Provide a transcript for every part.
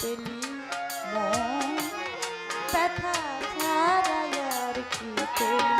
পেলি মন। ব্যথা ছাড়াই আর কি পেলি?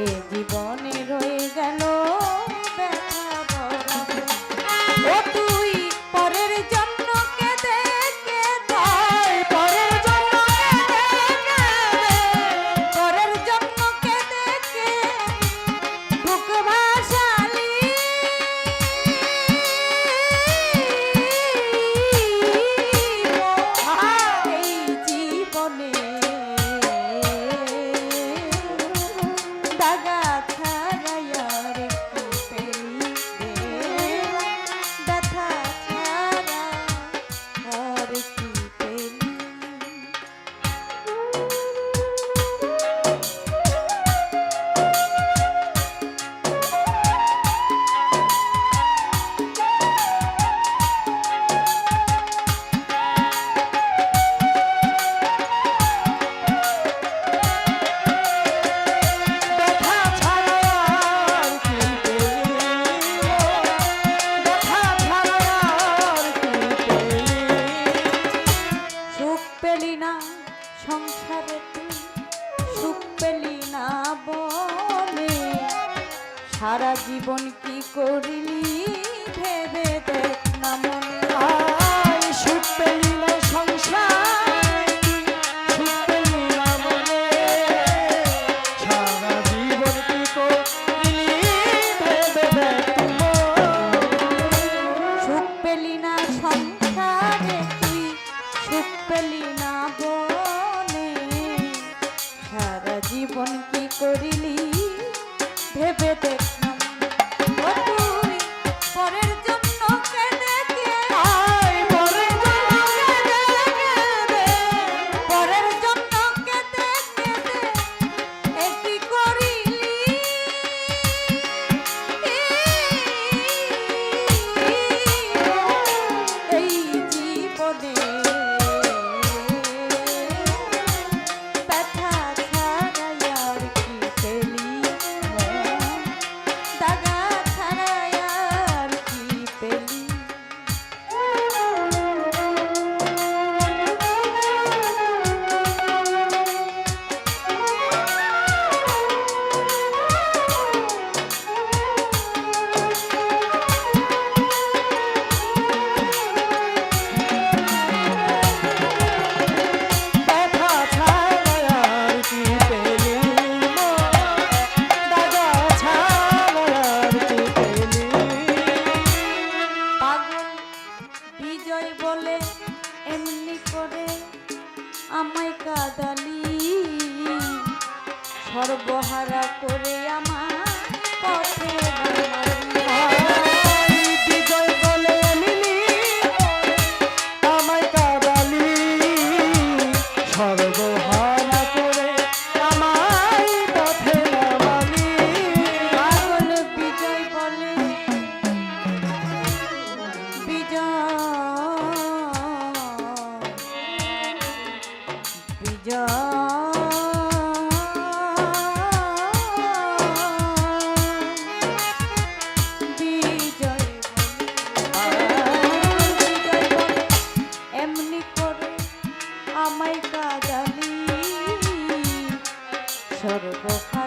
এ জীবনে রয়ে গেল ব্যথা বড়। ও তুই পরের যা সর্বহারা করে আমার পথে সর্বকাল